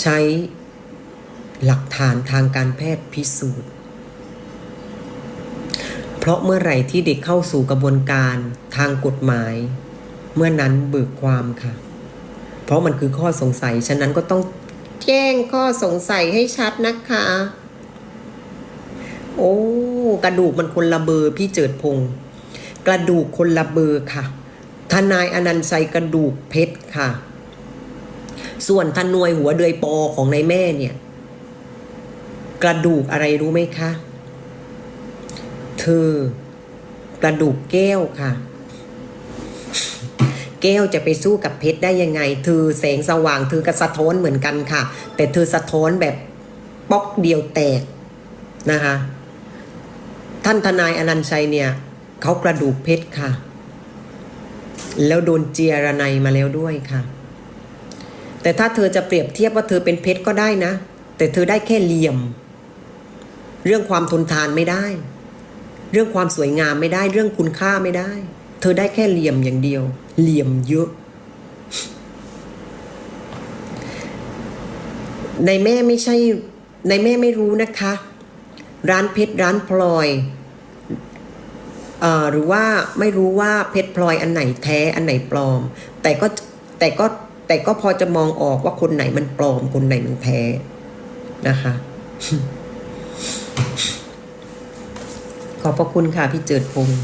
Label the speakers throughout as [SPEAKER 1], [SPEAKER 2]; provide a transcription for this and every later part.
[SPEAKER 1] ใช้หลักฐานทางการแพทย์พิสูจน์ เพราะเมื่อไหร่ที่เด็กเข้าสู่กระบวนการทางกฎหมาย เมื่อนั้นเบิกความค่ะ เพราะมันคือข้อสงสัย ฉะนั้นก็ต้องแจ้งข้อสงสัยให้ชัดนะคะ โอ้ กระดูกมันคนละเบอร์พี่เจิดพงศ์กระดูกคนละเบอร์ค่ะ ทนายอนันต์ชัยกระดูกเพชรค่ะ ส่วนทนวยหัวเดือยปอของนายแม่เนี่ย กระดูกอะไรรู้ไหมคะ เธอกระดูกแก้วค่ะ แก้วจะไปสู้กับเพชรได้ยังไง เธอแสงสว่างเธอก็สะท้อนเหมือนกันค่ะ แต่เธอสะท้อนแบบป๊อกเดียวแตกนะคะ ท่านทนายอนันต์ชัยเนี่ย เขากระดูกเพชรค่ะ แล้วโดนเจียระไนมาแล้วด้วยค่ะ แต่ถ้าเธอจะเปรียบเทียบว่าเธอเป็นเพชรก็ได้นะ แต่เธอได้แค่เหลี่ยม เรื่องความทนทานไม่ได้ เรื่องความสวยงามไม่ได้ เรื่องคุณค่าไม่ได้ เธอได้แค่เหลี่ยมอย่างเดียว เหลี่ยมเยอะ ในแม่ไม่ใช่ในแม่ไม่รู้นะคะ ร้านเพชรร้านพลอย หรือว่าไม่รู้ว่าเพชรพลอยอันไหนแท้อันไหนปลอม แต่ก็แต่ก็แต่ก็พอจะมองออกว่าคนไหนมันปลอม คนไหนมันแท้นะคะ ขอบพระคุณค่ะพี่เจิดพงศ์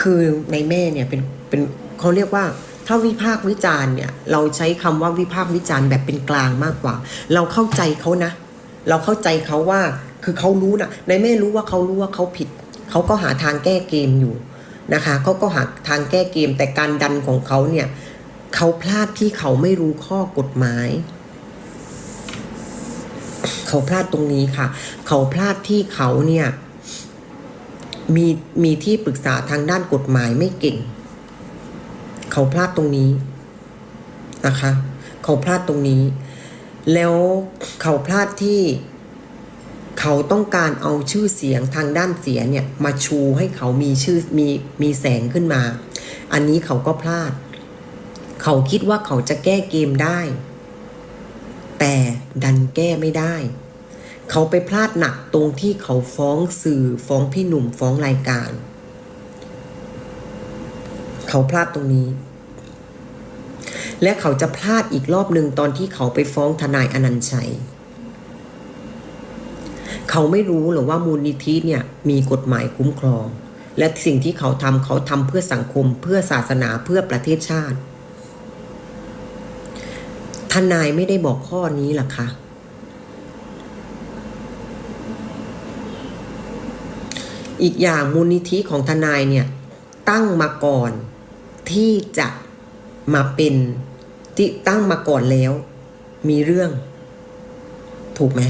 [SPEAKER 1] คือในแม่เนี่ยเป็นเป็นเขาเรียกว่าถ้าวิพากษ์วิจารณ์เนี่ย เราใช้คำว่าวิพากษ์วิจารณ์แบบเป็นกลางมากกว่า เราเข้าใจเขานะ เราเข้าใจเขาว่า คือเขารู้นะในแม่รู้ว่าเขารู้ว่าเขาผิด เขาก็หาทางแก้เกมอยู่นะคะเขาก็หาทางแก้เกม แต่การดันของเขาเนี่ยเขาพลาดที่เขาไม่รู้ข้อกฎหมายเขาพลาดตรงนี้ค่ะ เขาพลาดที่เขาเนี่ยมีมีที่ปรึกษาทางด้านกฎหมายไม่เก่ง เขาพลาดตรงนี้นะคะ เขาพลาดตรงนี้ แล้วเขาพลาดที่ เขาต้องการเอาชื่อเสียงทางด้านเสียเนี่ยมาชูให้เขามีชื่อมีมีแสงขึ้นมา อันนี้เขาก็พลาด เขาคิดว่าเขาจะแก้เกมได้ แต่ดันแก้ไม่ได้ เขาไปพลาดหนักตรงที่เขาฟ้องสื่อฟ้องพี่หนุ่มฟ้องรายการ เขาพลาดตรงนี้ และเขาจะพลาดอีกรอบหนึ่งตอนที่เขาไปฟ้องทนายอนันต์ชัย เขาไม่รู้หรอกว่ามูลนิธิเนี่ยมีกฎหมายคุ้มครอง และสิ่งที่เขาทำเขาทำเพื่อสังคมเพื่อศาสนาเพื่อประเทศชาติ ทนายไม่ได้บอกข้อนี้หรอคะอีกอย่างมูลนิธิของทนายเนี่ยตั้งมาก่อนที่จะมาเป็นที่ตั้งมาก่อนแล้ว มีเรื่อง ถูกไหม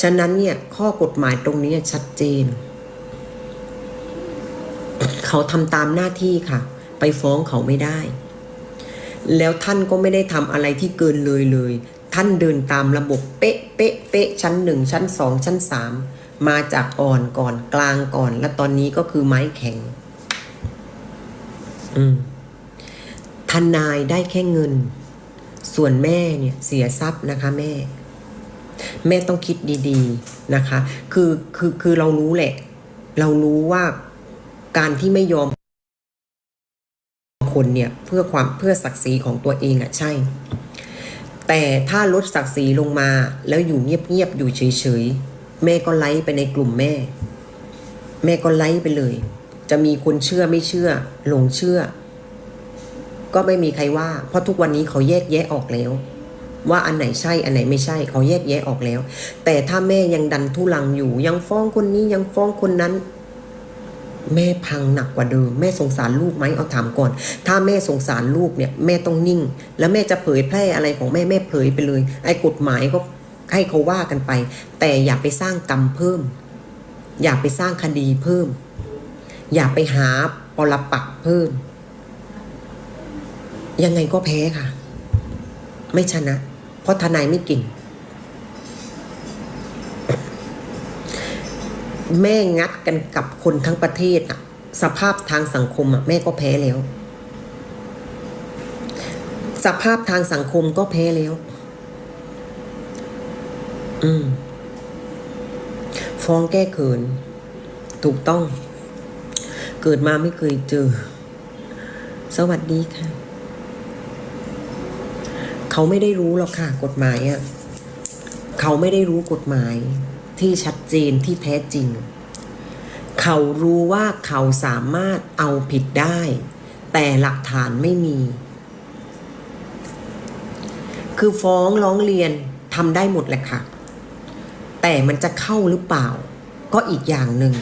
[SPEAKER 1] ฉะนั้นเนี่ยข้อกฎหมายตรงนี้ชัดเจน เขาทำตามหน้าที่ค่ะ ไปฟ้องเขาไม่ได้ แล้วท่านก็ไม่ได้ทำอะไรที่เกินเลยเลย ท่านเดินตามระบบเป๊ะเป๊ะเป๊ะชั้นหนึ่งชั้นสองชั้นสามมาจากอ่อนก่อนกลางก่อน และตอนนี้ก็คือไม้แข็ง อืมทนายได้แค่เงิน ส่วนแม่เนี่ยเสียทรัพย์นะคะแม่ แม่ต้องคิดดีๆนะคะ คือคือคือเรารู้แหละ เรารู้ว่าการที่ไม่ยอมคนเนี่ยเพื่อความเพื่อศักดิ์ศรีของตัวเองอะใช่ แต่ถ้าลดศักดิ์ศรีลงมาแล้วอยู่เงียบๆอยู่เฉยๆแม่ก็ไลฟ์ไปในกลุ่มแม่ แม่ก็ไลฟ์ไปเลย จะมีคนเชื่อไม่เชื่อหลงเชื่อ ก็ไม่มีใครว่า เพราะทุกวันนี้เขาแยกแยะออกแล้ว ว่าอันไหนใช่อันไหนไม่ใช่เขาแยกแยะออกแล้ว แต่ถ้าแม่ยังดันทุลังอยู่ ยังฟ้องคนนี้ยังฟ้องคนนั้น แม่พังหนักกว่าเดิม แม่สงสารลูกไหมเอาถามก่อน ถ้าแม่สงสารลูกเนี่ย แม่ต้องนิ่ง แล้วแม่จะเผยแพร่อะไรของแม่แม่เผยไปเลย ไอ้กฎหมายก็ให้เขาว่ากันไป แต่อย่าไปสร้างกรรมเพิ่ม อย่าไปสร้างคดีเพิ่ม อย่าไปหาปรปักเพิ่ม ยังไงก็แพ้ค่ะ ไม่ชนะ เพราะทนายไม่เก่ง แม่งัดกันกับคนทั้งประเทศอะสภาพทางสังคมอะแม่ก็แพ้แล้ว สภาพทางสังคมก็แพ้แล้ว อืม ฟ้องแก้เขิน ถูกต้อง เกิดมาไม่เคยเจอ สวัสดีค่ะ เขาไม่ได้รู้หรอกค่ะกฎหมายอะ่ะเขาไม่ได้รู้กฎหมายที่ชัดเจนที่แท้จริง เขารู้ว่าเขาสามารถเอาผิดได้ แต่หลักฐานไม่มี คือฟ้องร้องเรียนทำได้หมดแหละค่ะ แต่มันจะเข้าหรือเปล่า ก็อีกอย่างหนึ่ง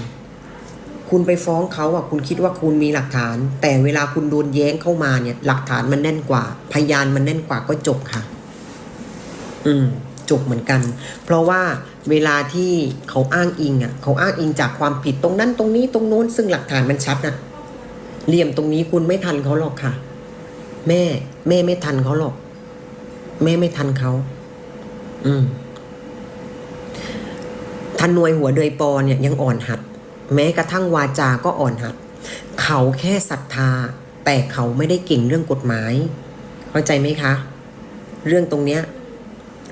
[SPEAKER 1] คุณไปฟ้องเขาอะคุณคิดว่าคุณมีหลักฐาน แต่เวลาคุณโดนแย้งเข้ามาเนี่ย หลักฐานมันแน่นกว่า พยานมันแน่นกว่าก็จบค่ะ อืม จบเหมือนกัน เพราะว่าเวลาที่เขาอ้างอิงอะ เขาอ้างอิงจากความผิดตรงนั้นตรงนี้ตรงโน้น ซึ่งหลักฐานมันชัดอะเหลี่ยมตรงนี้คุณไม่ทันเขาหรอกค่ะ แม่ แม่ไม่ทันเขาหรอก แม่ไม่ทันเขาอืมทันนวยหัวเดยปอเนี่ยยังอ่อนหัด แม้กระทั่งวาจาก็อ่อนหัด เขาแค่ศรัทธา แต่เขาไม่ได้เก่งเรื่องกฎหมาย เข้าใจไหมคะ เรื่องตรงเนี้ย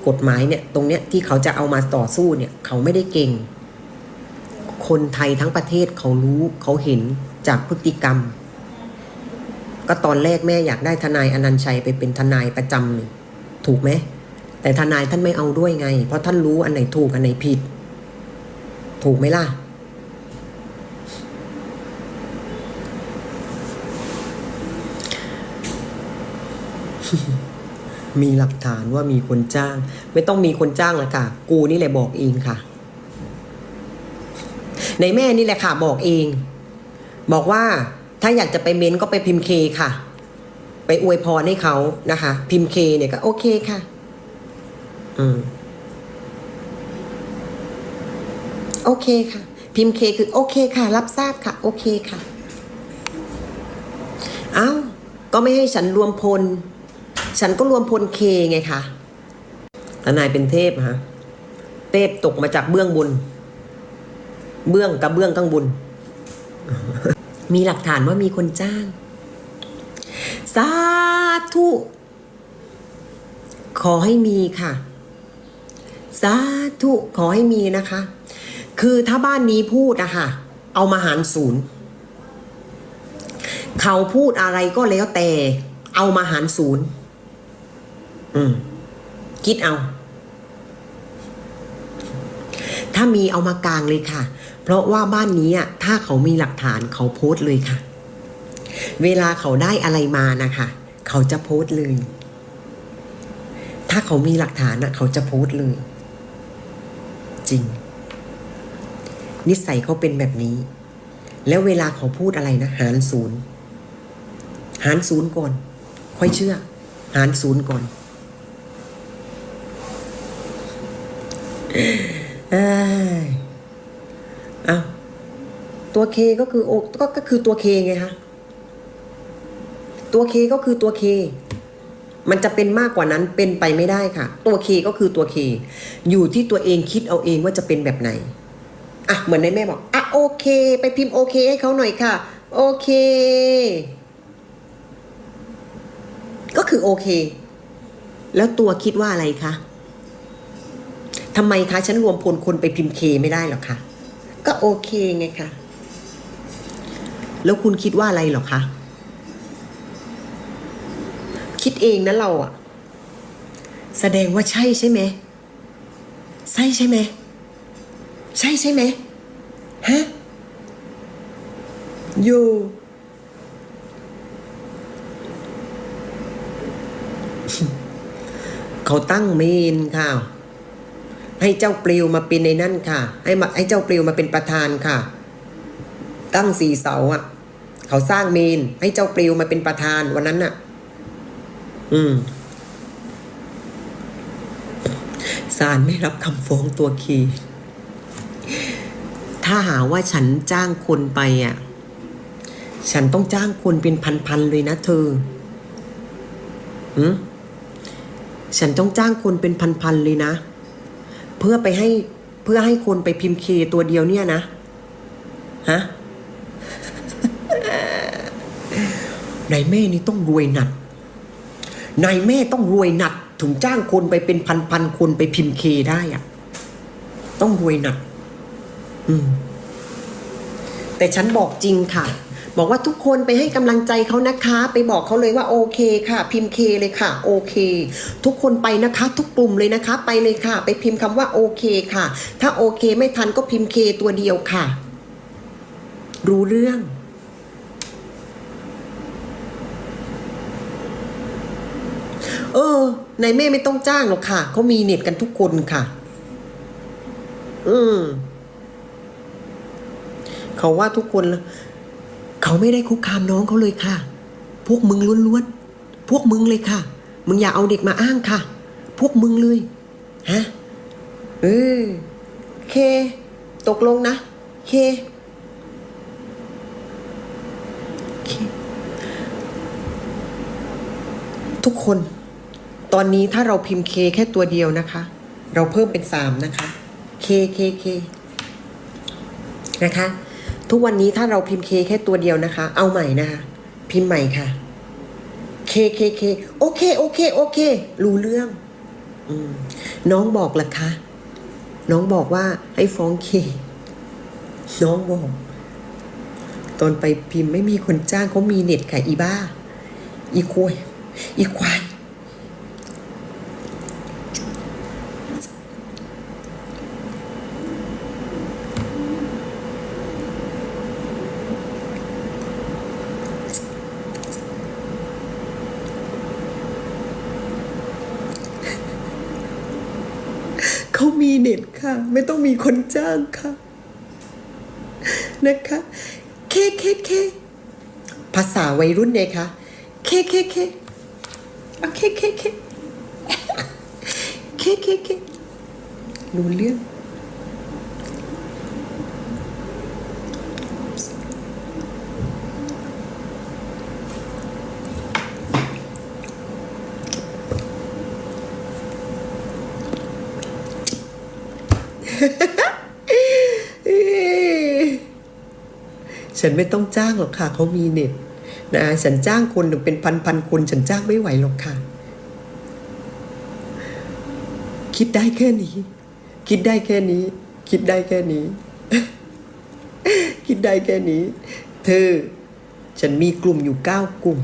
[SPEAKER 1] กฎหมายเนี่ยตรงเนี้ยที่เขาจะเอามาต่อสู้เนี่ย เขาไม่ได้เก่ง คนไทยทั้งประเทศเขารู้เขาเห็นจากพฤติกรรม ก็ตอนแรกแม่อยากได้ทนายอนันชัยไปเป็นทนายประจำถูกไหมแต่ทนายท่านไม่เอาด้วยไง เพราะท่านรู้อันไหนถูกอันไหนผิด ถูกไหมล่ะ มีหลักฐานว่ามีคนจ้าง ไม่ต้องมีคนจ้างละค่ะ กูนี่แหละบอกเองค่ะ ในแม่นี่แหละค่ะ บอกเอง บอกว่าถ้าอยากจะไปเม้นก็ไปพิมพ์เคค่ะ ไปอวยพรให้เขานะคะ พิมพ์เคเนี่ยก็โอเคค่ะ อืมโอเคค่ะ พิมพ์เคคือโอเคค่ะ รับทราบค่ะ โอเคค่ะ เอ้าก็ไม่ให้ฉันรวมพล ฉันก็รวมพลเคไงคะทนายเป็นเทพฮะ เทพตกมาจากเบื้องบน เบื้องกับเบื้องข้างบน มีหลักฐานว่ามีคนจ้าง สาธุ ขอให้มีค่ะ สาธุขอให้มีนะคะ คือถ้าบ้านนี้พูดอะค่ะ เอามาหารศูนย์ เขาพูดอะไรก็แล้วแต่ เอามาหารศูนย์ อืม คิดเอา ถ้ามีเอามากลางเลยค่ะ เพราะว่าบ้านนี้อะถ้าเขามีหลักฐานเขาโพสต์เลยค่ะ เวลาเขาได้อะไรมานะคะ เขาจะโพสต์เลย ถ้าเขามีหลักฐานอะเขาจะโพสต์เลย จริง นิสัยเขาเป็นแบบนี้ แล้วเวลาเขาพูดอะไรนะหารศูนย์หารศูนย์ก่อน ค่อยเชื่อ หารศูนย์ก่อน อ้าวตัวเคก็คือโอก็ก็คือตัวเคไงคะตัวเคก็คือตัวเคมันจะเป็นมากกว่านั้นเป็นไปไม่ได้ค่ะ ตัวเคก็คือตัวเคอยู่ที่ตัวเองคิดเอาเองว่าจะเป็นแบบไหนอะเหมือนในแม่บอกอะโอเค ไปพิมพ์โอเคให้เขาหน่อยค่ะ โอเค ก็คือโอเค แล้วตัวคิดว่าอะไรคะ ทำไมคะฉันรวมพลคนไปพิมพ์เคไม่ได้หรอคะก็โอเคไงคะแล้วคุณคิดว่าอะไรหรอคะคิดเองนะเราอะแสดงว่าใช่ใช่ไหมใช่ใช่ไหมใช่ใช่ไหมฮะอยู่ เขาตั้งเมนค่ะ ให้เจ้าปลิวมาเป็นในนั่นค่ะ ให้มาให้เจ้าปลิวมาเป็นประธานค่ะ ตั้งสี่เสาอะ เขาสร้างเมน ให้เจ้าปลิวมาเป็นประธานวันนั้นน่ะ อืมศาลไม่รับคำฟ้องตัวคีถ้าหาว่าฉันจ้างคนไปอะ ฉันต้องจ้างคนเป็นพันๆเลยนะเธอหืมฉันต้องจ้างคนเป็นพันๆเลยนะ พื่อไปให้เพื่อให้คนไปพิมพ์เคตัวเดียวเนี่ยนะฮะไหนแม่นี่ต้องรวยหนักนายแม่ต้องรวยหนักถึงจ้างคนไปเป็นพันพันคนไปพิมพ์เคได้อะต้องรวยหนัก อืม แต่ฉันบอกจริงค่ะ บอกว่าทุกคนไปให้กำลังใจเขานะคะ ไปบอกเขาเลยว่าโอเคค่ะ พิมพ์เคเลยค่ะโอเค ทุกคนไปนะคะ ทุกกลุ่มเลยนะคะ ไปเลยค่ะ ไปพิมพ์คำว่าโอเคค่ะ ถ้าโอเคไม่ทันก็พิมพ์เคตัวเดียวค่ะ รู้เรื่องเออนายแม่ไม่ต้องจ้างหรอกค่ะ เขามีเน็ตกันทุกคนค่ะ อืม เขาว่าทุกคนละ เขาไม่ได้คุกคามน้องเขาเลยค่ะ พวกมึงล้วนๆ พวกมึงเลยค่ะ มึงอย่าเอาเด็กมาอ้างค่ะ พวกมึงเลย ฮะ เออ เค ตกลงนะ เค เค ทุกคน ตอนนี้ถ้าเราพิมพ์เคแค่ตัวเดียวนะคะ เราเพิ่มเป็นสามนะคะ เค เค เค นะคะ ทุกวันนี้ถ้าเราพิมพ์เคแค่ตัวเดียวนะคะ เอาใหม่นะคะ พิมพ์ใหม่ค่ะเคเคเคโอเค โอเค โอเค รู้เรื่องอน้องบอกล่ะคะ น้องบอกว่าให้ฟ้องเค น้องบอก ตอนไปพิมพ์ไม่มีคนจ้างเขามีเน็ตค่ะ อีบ้า อีคุยอีควาย เขา มีเน็ตค่ะ ไม่ต้องมีคนจ้างค่ะ นะคะ เคเคเคภาษาวัยรุ่นเนี่ยค่ะเคเคเคอเคเคเคเคเคเครู้เรื่อง ฉันไม่ต้องจ้างหรอกค่ะเขามีเน็ตนะฉันจ้างคนถึงเป็นพันพันๆคน ฉันจ้างไม่ไหวหรอกค่ะ คิดได้แค่นี้ คิดได้แค่นี้ คิดได้แค่นี้ คิดได้แค่นี้ เธอ ฉันมีกลุ่มอยู่เก้ากลุ่ม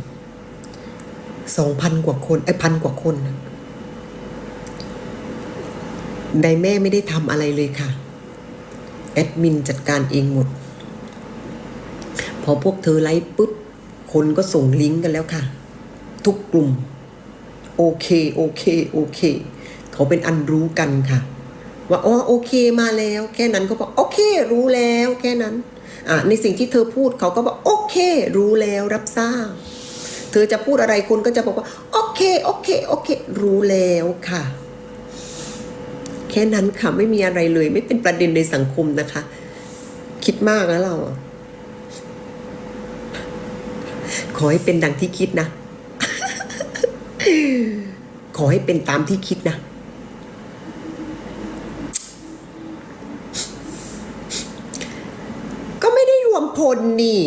[SPEAKER 1] สองพันกว่าคนไอ้พันกว่าคนนะนายแม่ไม่ได้ทำอะไรเลยค่ะ แอดมินจัดการเองหมด พอพวกเธอไลฟ์ปุ๊บ คนก็ส่งลิงก์กันแล้วค่ะ ทุกกลุ่ม โอเค โอเค โอเค เขาเป็นอันรู้กันค่ะ ว่าอ๋อโอเคมาแล้ว แค่นั้นเขาบอกโอเค รู้แล้วแค่นั้นอะในสิ่งที่เธอพูดเขาก็บอกโอเค รู้แล้วรับทราบ เธอจะพูดอะไรคนก็จะบอกว่าโอเคโอเคโอเค รู้แล้วค่ะ แค่นั้นค่ะไม่มีอะไรเลย ไม่เป็นประเด็นในสังคมนะคะ คิดมากนะเราอะ ขอให้เป็นดังที่คิดนะ ขอให้เป็นตามที่คิดนะ ก็ไม่ได้รวมพลนี่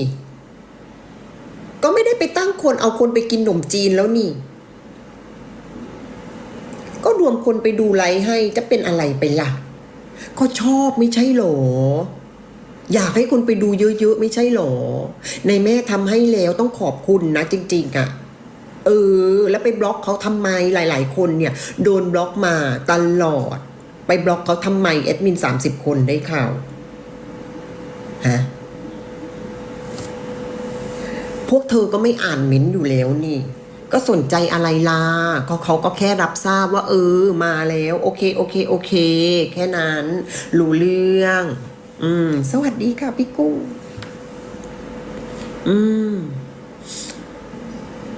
[SPEAKER 1] ก็ไม่ได้ไปตั้งคนเอาคนไปกินขนมจีนแล้วนี่ ก็รวมคนไปดูไลฟ์ให้จะเป็นอะไรไปล่ะ ก็ชอบไม่ใช่หรอ อยากให้คนไปดูเยอะๆ ไม่ใช่หรอ ในแม่ทำให้แล้วต้องขอบคุณนะจริง ๆอะ่ะเออ แล้วไปบล็อกเขาทำไมหลาย ๆ คนเนี่ย โดนบล็อกมาตลอด ไปบล็อกเขาทำไมแอดมินสามสิบคนได้ข่าวฮะพวกเธอก็ไม่อ่านเม้นอยู่แล้วนี่ ก็สนใจอะไรล่ะก็เขาก็แค่รับทราบว่า เออ มาแล้ว โอเค โอเค โอเค แค่นั้น รู้เรื่อง อืม สวัสดีค่ะพี่กุ้งอืม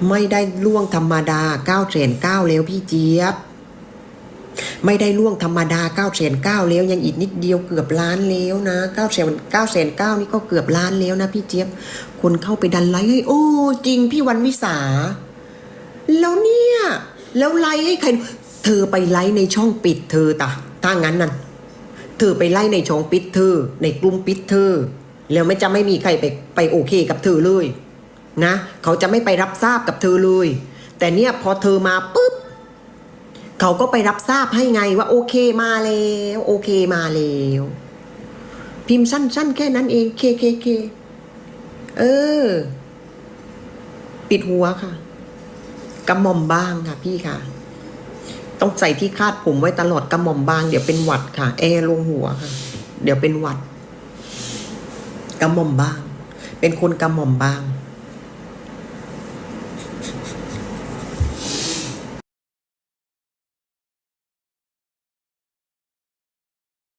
[SPEAKER 1] ไม่ได้ล่วงธรรมดาเก้าแสนเก้าแล้วพี่เจี๊ยบ ไม่ได้ล่วงธรรมดาเก้าแสนเก้าแล้วยังอีกนิดเดียวเกือบล้านแล้วนะเก้าแสนเก้าแสนเก้านี่ก็เกือบล้านแล้วนะพี่เจี๊ยบ คนเข้าไปดันไลค์ให้โอ้จริงพี่วันวิสา แล้วเนี่ย แล้วไลค์ให้ใคร เธอไปไลค์ในช่องปิดเธอตะถ้างั้นนั่น เธอไปไล่ในช่องปิดเธอ ในกลุ่มปิดเธอ แล้วไม่จะไม่มีใครไปไปโอเคกับเธอเลย นะ เขาจะไม่ไปรับทราบกับเธอเลย แต่เนี่ยพอเธอมาปุ๊บเขาก็ไปรับทราบให้ไงว่า โอเคมาแล้วโอเคมาแล้วพิมพ์สั้น ๆ แค่นั้นเองเคเคเคเออ ปิดหัวค่ะกระหม่อมบ้างค่ะพี่ค่ะ ต้องใส่ที่คาดผมไว้ตลอดกระหม่อมบาง เดี๋ยวเป็นหวัดค่ะ แอร์ลงหัวค่ะ เดี๋ยวเป็นหวัดกระหม่อมบาง เป็นคนกระหม่อมบาง